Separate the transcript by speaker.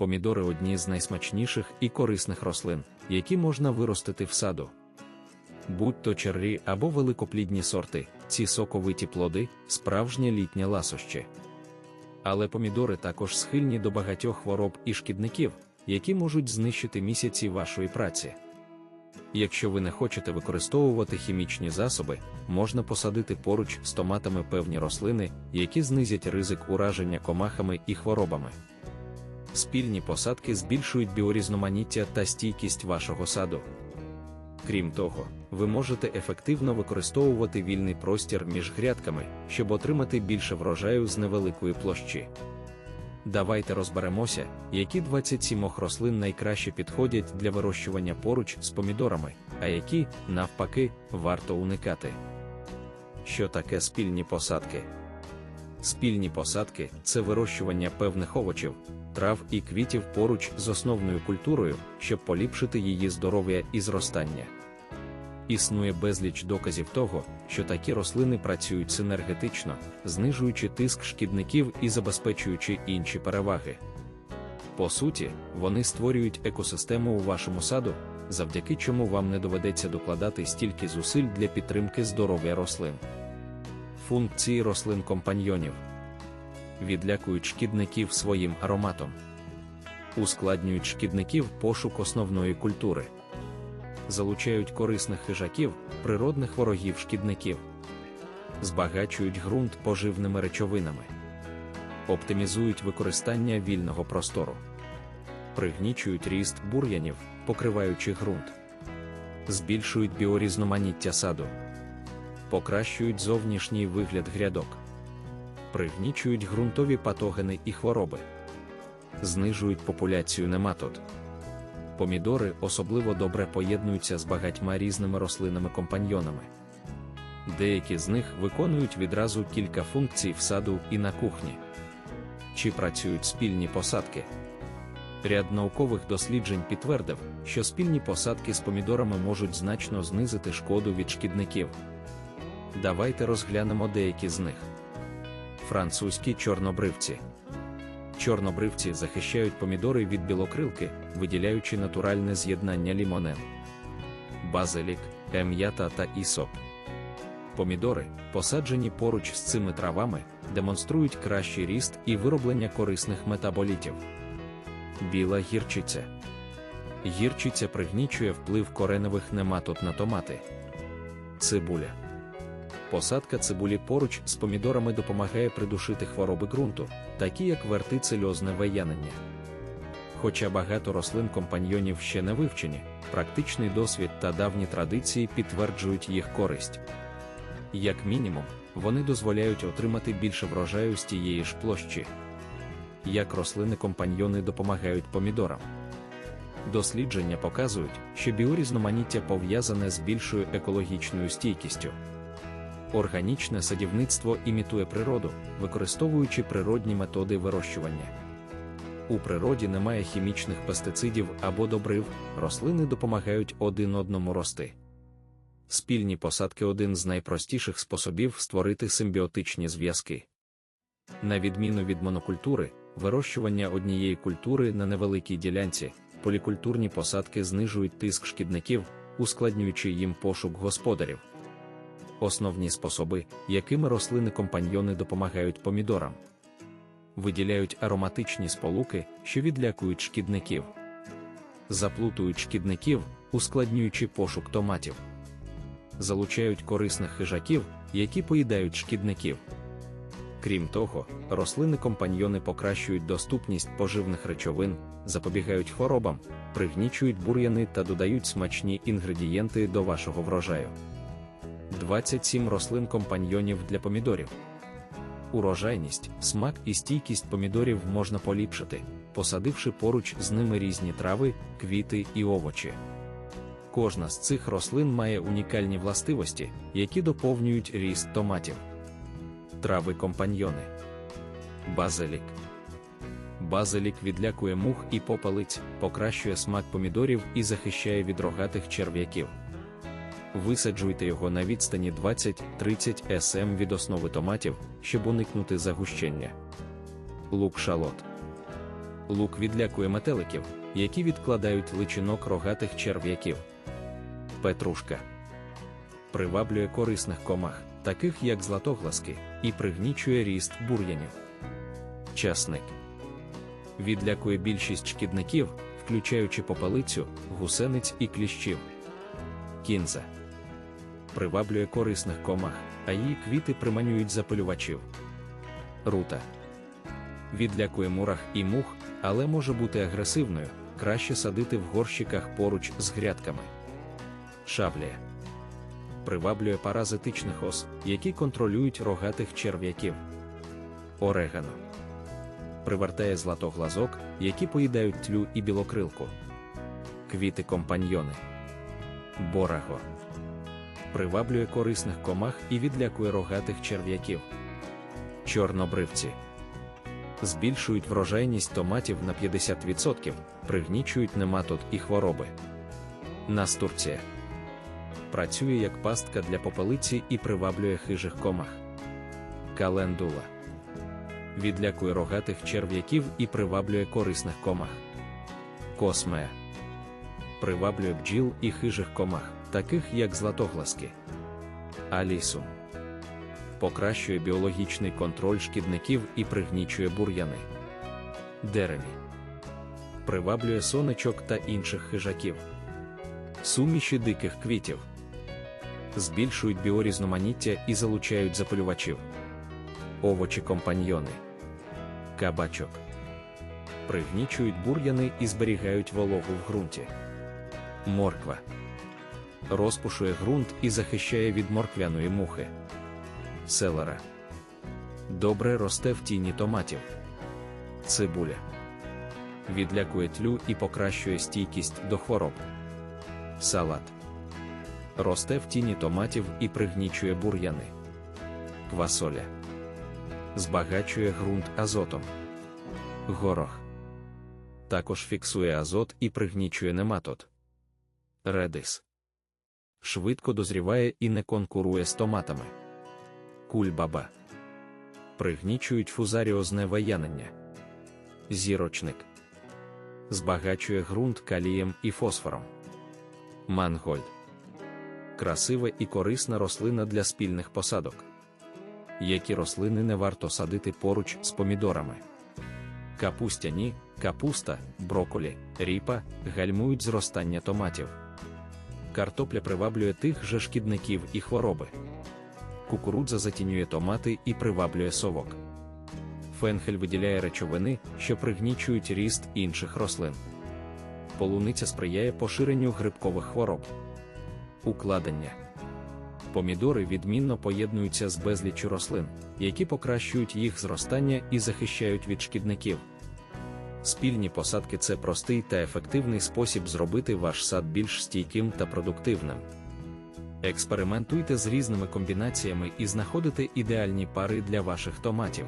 Speaker 1: Помідори одні з найсмачніших і корисних рослин, які можна виростити в саду. Будь то черрі або великоплідні сорти, ці соковиті плоди справжнє літнє ласощі. Але помідори також схильні до багатьох хвороб і шкідників, які можуть знищити місяці вашої праці. Якщо ви не хочете використовувати хімічні засоби, можна посадити поруч з томатами певні рослини, які знизять ризик ураження комахами і хворобами. Спільні посадки збільшують біорізноманіття та стійкість вашого саду. Крім того, ви можете ефективно використовувати вільний простір між грядками, щоб отримати більше врожаю з невеликої площі. Давайте розберемося, які 27 рослин найкраще підходять для вирощування поруч з помідорами, а які, навпаки, варто уникати. Що таке спільні посадки? Спільні посадки це вирощування певних овочів, трав і квітів поруч з основною культурою, щоб поліпшити її здоров'я і зростання. Існує безліч доказів того, що такі рослини працюють синергетично, знижуючи тиск шкідників і забезпечуючи інші переваги. По суті, вони створюють екосистему у вашому саду, завдяки чому вам не доведеться докладати стільки зусиль для підтримки здоров'я рослин. Функції рослин компаньйонів відлякують шкідників своїм ароматом, ускладнюють шкідників пошук основної культури. Залучають корисних хижаків, природних ворогів шкідників, збагачують ґрунт поживними речовинами, оптимізують використання вільного простору, пригнічують ріст бур'янів, покриваючи ґрунт, збільшують біорізноманіття саду, покращують зовнішній вигляд грядок, пригнічують ґрунтові патогени і хвороби, знижують популяцію нематод помідори особливо добре поєднуються з багатьма різними рослинами-компаньйонами. Деякі з них виконують відразу кілька функцій в саду і на кухні. Чи працюють спільні посадки? Ряд наукових досліджень підтвердив, що спільні посадки з помідорами можуть значно знизити шкоду від шкідників. Давайте розглянемо деякі з них. Французькі чорнобривці. Чорнобривці захищають помідори від білокрилки, виділяючи натуральне з'єднання лімонен, базилік, ем'ята та ісоп. Помідори, посаджені поруч з цими травами, демонструють кращий ріст і вироблення корисних метаболітів. Біла гірчиця. Гірчиця пригнічує вплив кореневих нематод на томати. Цибуля. Посадка цибулі поруч з помідорами допомагає придушити хвороби ґрунту, такі як вертицельозне виянення. Хоча багато рослин компаньйонів ще не вивчені, практичний досвід та давні традиції підтверджують їх користь. Як мінімум, вони дозволяють отримати більше врожаю з тієї ж площі. Як рослини-компаньйони допомагають помідорам. Дослідження показують, що біорізноманіття пов'язане з більшою екологічною стійкістю. Органічне садівництво імітує природу, використовуючи природні методи вирощування. У природі немає хімічних пестицидів або добрив, рослини допомагають один одному рости. Спільні посадки один з найпростіших способів створити симбіотичні зв'язки. На відміну від монокультури, вирощування однієї культури на невеликій ділянці, полікультурні посадки знижують тиск шкідників, ускладнюючи їм пошук господарів. Основні способи, якими рослини-компаньйони допомагають помідорам, виділяють ароматичні сполуки, що відлякують шкідників, заплутують шкідників, ускладнюючи пошук томатів, залучають корисних хижаків, які поїдають шкідників. Крім того, рослини-компаньйони покращують доступність поживних речовин, запобігають хворобам, пригнічують бур'яни та додають смачні інгредієнти до вашого врожаю. 27 рослин компаньйонів для помідорів. Урожайність, смак і стійкість помідорів можна поліпшити, посадивши поруч з ними різні трави, квіти і овочі. Кожна з цих рослин має унікальні властивості, які доповнюють ріст томатів. Трави компаньйони. Базилік. Базилік відлякує мух і попелиць, покращує смак помідорів і захищає від рогатих черв'яків висаджуйте його на відстані 20-30 см від основи томатів, щоб уникнути загущення. Лук шалот. Лук відлякує метеликів, які відкладають личинок рогатих черв'яків. Петрушка приваблює корисних комах, таких як златогласки, і пригнічує ріст бур'янів. Часник відлякує більшість шкідників, включаючи попелицю, гусениць і кліщів. Кінза приваблює корисних комах, а її квіти приманюють запилювачів. Рута відлякує мурах і мух, але може бути агресивною, краще садити в горщиках поруч з грядками. Шаблія приваблює паразитичних ос, які контролюють рогатих черв'яків. Орегано привертає златоглазок, які поїдають тлю і білокрилку. Квіти компаньйони. Бораго приваблює корисних комах і відлякує рогатих черв'яків. Чорнобривці збільшують врожайність томатів на 50%, пригнічують нематод і хвороби. Настурція працює як пастка для попелиці і приваблює хижих комах. Календула відлякує рогатих черв'яків і приваблює корисних комах. Космея приваблює бджіл і хижих комах, таких як златогласки. Алісум покращує біологічний контроль шкідників і пригнічує бур'яни. Дереві приваблює сонечок та інших хижаків. Суміші диких квітів збільшують біорізноманіття і залучають запалювачів. Овочі компаньйони. Кабачок пригнічують бур'яни і зберігають вологу в ґрунті. Морква розпушує ґрунт і захищає від морквяної мухи. Селера добре росте в тіні томатів. Цибуля відлякує тлю і покращує стійкість до хвороб. Салат росте в тіні томатів і пригнічує бур'яни. Квасоля збагачує ґрунт азотом. Горох також фіксує азот і пригнічує нематод. Редис швидко дозріває і не конкурує з томатами. Кульбаба пригнічують фузаріозне ваянення. Зірочник збагачує ґрунт калієм і фосфором. Мангольд красива і корисна рослина для спільних посадок. Які рослини не варто садити поруч з помідорами. Капустяні, капуста, броколі, ріпа гальмують зростання томатів. Картопля приваблює тих же шкідників і хвороби. Кукурудза затінює томати і приваблює совок. Фенхель виділяє речовини, що пригнічують ріст інших рослин. Полуниця сприяє поширенню грибкових хвороб. Укладення помідори відмінно поєднуються з безліччю рослин, які покращують їх зростання і захищають від шкідників. Спільні посадки це простий та ефективний спосіб зробити ваш сад більш стійким та продуктивним. Експериментуйте з різними комбінаціями і знаходите ідеальні пари для ваших томатів.